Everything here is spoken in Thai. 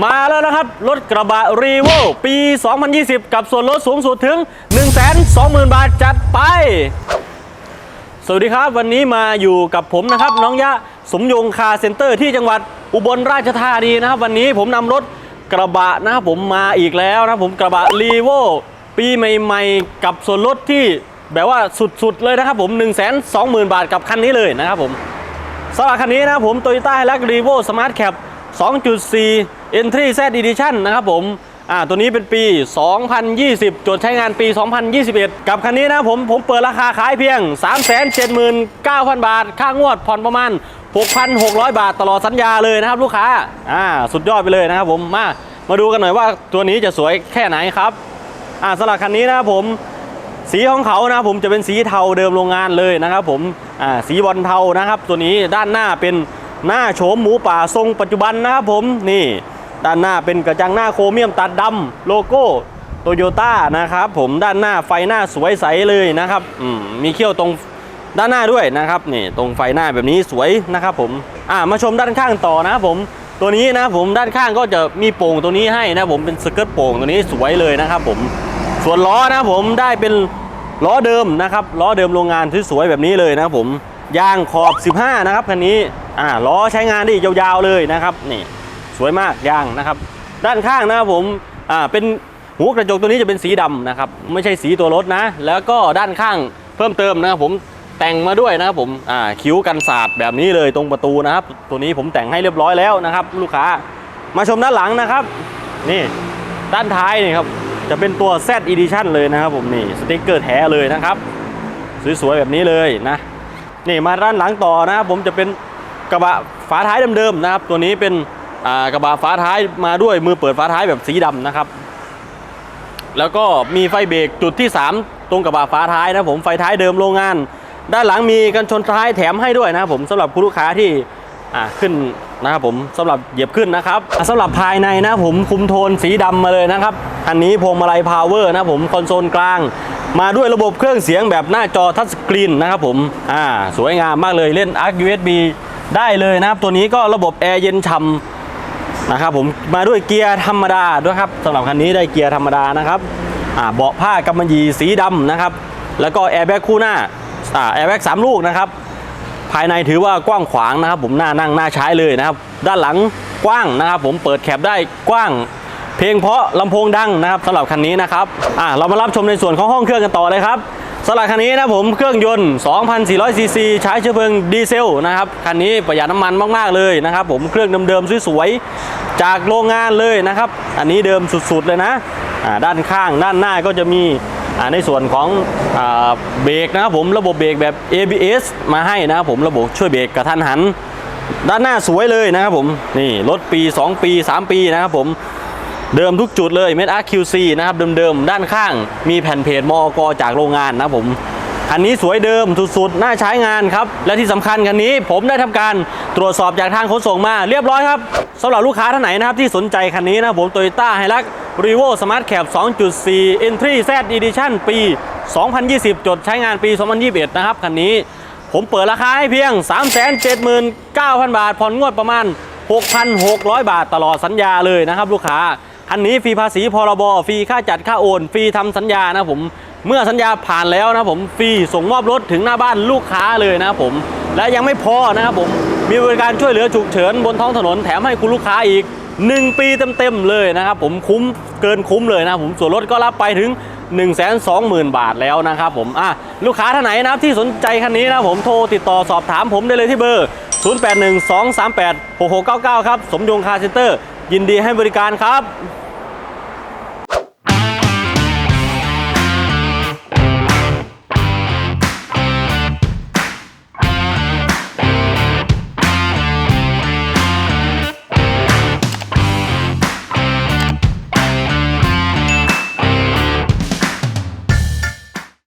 มาแล้วนะครับ รถกระบะรีโวปี 2020 กับส่วนลดสูงสุดถึง 120,000 บาทจัดไป สวัสดีครับ วันนี้มาอยู่กับผมนะครับ น้องยะสมยงคาเซ็นเตอร์ที่จังหวัดอุบลราชธานีนะครับ วันนี้ผมนำรถกระบะนะครับผมมาอีกแล้วนะครับผมกระบะรีโวปีใหม่ๆ กับส่วนลดที่แบบว่าสุดๆเลยนะครับผม 120,000 บาทกับคันนี้เลยนะครับผมสำหรับคันนี้นะครับผม Toyota h i l u x Revo Smart Cap 2.4 Entry Z Edition นะครับผมอ่าตัวนี้เป็นปี 2020 จดใช้งานปี 2021 กับคันนี้นะผมผมเปิดราคาขายเพียง 379,000 บาท ค่างวดผ่อนประมาณ 6,600 บาทตลอดสัญญาเลยนะครับลูกค้าอ่าสุดยอดไปเลยนะครับผมมามาดูกันหน่อยว่าตัวนี้จะสวยแค่ไหนครับอ่าสำหรับคันนี้นะครับผมสีของเขานะผมจะเป็นสีเทาเดิมโรงงานเลยนะครับผมอ่าสีบอลเทานะครับ ตัวนี้ด้านหน้าเป็นหน้าโฉมหมูป่าทรงปัจจุบันนะครับผมนี่ ด้านหน้าเป็นกระจังหน้าโครเมียมตัดดำโลโก้โตโยต้านะครับผมด้านหน้าไฟหน้าสวยใสเลยนะครับอืมมีเขี้ยวตรงด้านหน้าด้วยนะครับนี่ตรงไฟหน้าแบบนี้สวยนะครับผมอ่ามาชมด้านข้างต่อนะผมตัวนี้นะผมด้านข้างก็จะมีโป่งตัวนี้ให้นะผมเป็นสเกิร์ตโป่งตัวนี้สวยเลยนะครับผมส่วนล้อนะผมได้เป็นล้อเดิมนะครับล้อเดิมโรงงานที่สวยแบบนี้เลยนะครับผมยางขอบ 15 นะครับคันนี้อ่าล้อใช้งานได้ยาวๆเลยนะครับนี่ สวยมากยางนะครับ ด้านข้างนะครับผมอ่าเป็นหัวกระจกตัวนี้จะเป็นสีดำนะครับไม่ใช่สีตัวรถนะ แล้วก็ด้านข้างเพิ่มเติมนะครับผมแต่งมาด้วยนะครับผมอ่าคิ้วกันสาดแบบนี้เลยตรงประตูนะครับ ตัวนี้ผมแต่งให้เรียบร้อยแล้วนะครับ ลูกค้ามาชมด้านหลังนะครับ นี่ด้านท้ายนี่ครับจะเป็นตัว Z Edition เลยนะครับผมนี่สติกเกอร์แท้เลยนะครับ สวยๆแบบนี้เลยนะนี่มาด้านหลังต่อนะครับผมจะเป็นกระบะฝาท้ายเดิมๆนะครับ ตัวนี้เป็น กระบะฝาท้ายมาด้วยมือเปิดฝาท้ายแบบสีดำนะครับ แล้วก็มีไฟเบรกจุดที่ 3 ตรงกระบะฝาท้ายนะผมไฟท้ายเดิมโรงงาน ด้านหลังมีกันชนท้ายแถมให้ด้วยนะครับผมสำหรับคุณลูกค้าที่ขึ้นนะครับผมสำหรับเหยียบขึ้นนะครับอะสำหรับภายในนะผมคุมโทนสีดำมาเลยนะครับอันนี้พวงมาลัยพาวเวอร์นะผมคอนโซลกลาง มาด้วยระบบเครื่องเสียงแบบหน้าจอทัชสกรีนนะครับผมอ่าสวยงามมากเลยเล่น ARC USB ได้เลยนะครับ ตัวนี้ก็ระบบแอร์เย็นฉ่ำ นะครับผมมาด้วยเกียร์ธรรมดาด้วยครับสำหรับคันนี้ได้เกียร์ธรรมดานะครับเบาะผ้ากำมะหยี่สีดำนะครับ แล้วก็แอร์แบ็กคู่หน้าแอร์แบ็กสามลูกนะครับ ภายในถือว่ากว้างขวางนะครับ ผมหน้านั่งหน้าใช้เลยนะครับ ด้านหลังกว้างนะครับ ผมเปิดแคปได้กว้าง เพลงเพราะลำโพงดังนะครับสำหรับคันนี้นะครับเรามารับชมในส่วนของห้องเครื่องกันต่อเลยครับ สำหรับคันนี้นะผมเครื่องยนต์ 2,400 ซีซี ใช้เชื้อเพลิงดีเซลนะครับ คันนี้ประหยัดน้ำมันมาก ๆ เลยนะครับ ผมเครื่องเดิมๆสวยๆจากโรงงานเลยนะครับ อันนี้เดิมสุด ๆ เลยนะด้านข้างด้านหน้าก็จะมีในส่วนของอเบรกนะครับผมระบบเบรกแบบ ABS มาให้นะครับผมระบบช่วยเบรกกระทันหัน ด้านหน้าสวยเลยนะครับผมนี่รถปี 2 ปี 3 ปีนะครับผม เดิมทุกจุดเลยเม็ด RQC นะครับเดิมๆด้านข้างมีแผ่นเพจมอกจากโรงงานนะผมคันนี้สวยเดิมสุดๆ น่าใช้งานครับ และที่สำคัญคันนี้ผมได้ทำการตรวจสอบจากทางขนส่งมาเรียบร้อยครับสำหรับลูกค้าท่านไหนนะครับที่สนใจคันนี้นะครับผม Toyota Hilux Revo Smart Cap 2.4 Entry Z Edition ปี 2020 จดใช้งานปี 2021 นะครับคันนี้ผมเปิดราคาให้เพียง 379,000 บาทผ่อนงวดประมาณ 6,600 บาทตลอดสัญญาเลยนะครับลูกค้า คันนี้ฟรีภาษีพรบฟรีค่าจัดค่าโอนฟรีทำสัญญานะผมเมื่อสัญญาผ่านแล้วนะผมฟรีส่งมอบรถถึงหน้าบ้านลูกค้าเลยนะผม และยังไม่พอนะครับผมมีบริการช่วยเหลือฉุกเฉินบนท้องถนนแถมให้คุณลูกค้าอีก 1 ปีเต็มๆเลยนะครับผมคุ้มเกินคุ้มเลยนะผมส่วนรถก็รับไปถึง 1 2 0 0 0 0 บาทแล้วนะครับผมอะลูกค้าท่านไหนนะครับที่สนใจคันนี้นะผมโทรติดต่อสอบถามผมได้เลยที่เบอร์ 0812386699 ครับ สมยงคาร์เซ็นเตอร์ ยินดีให้บริการครับ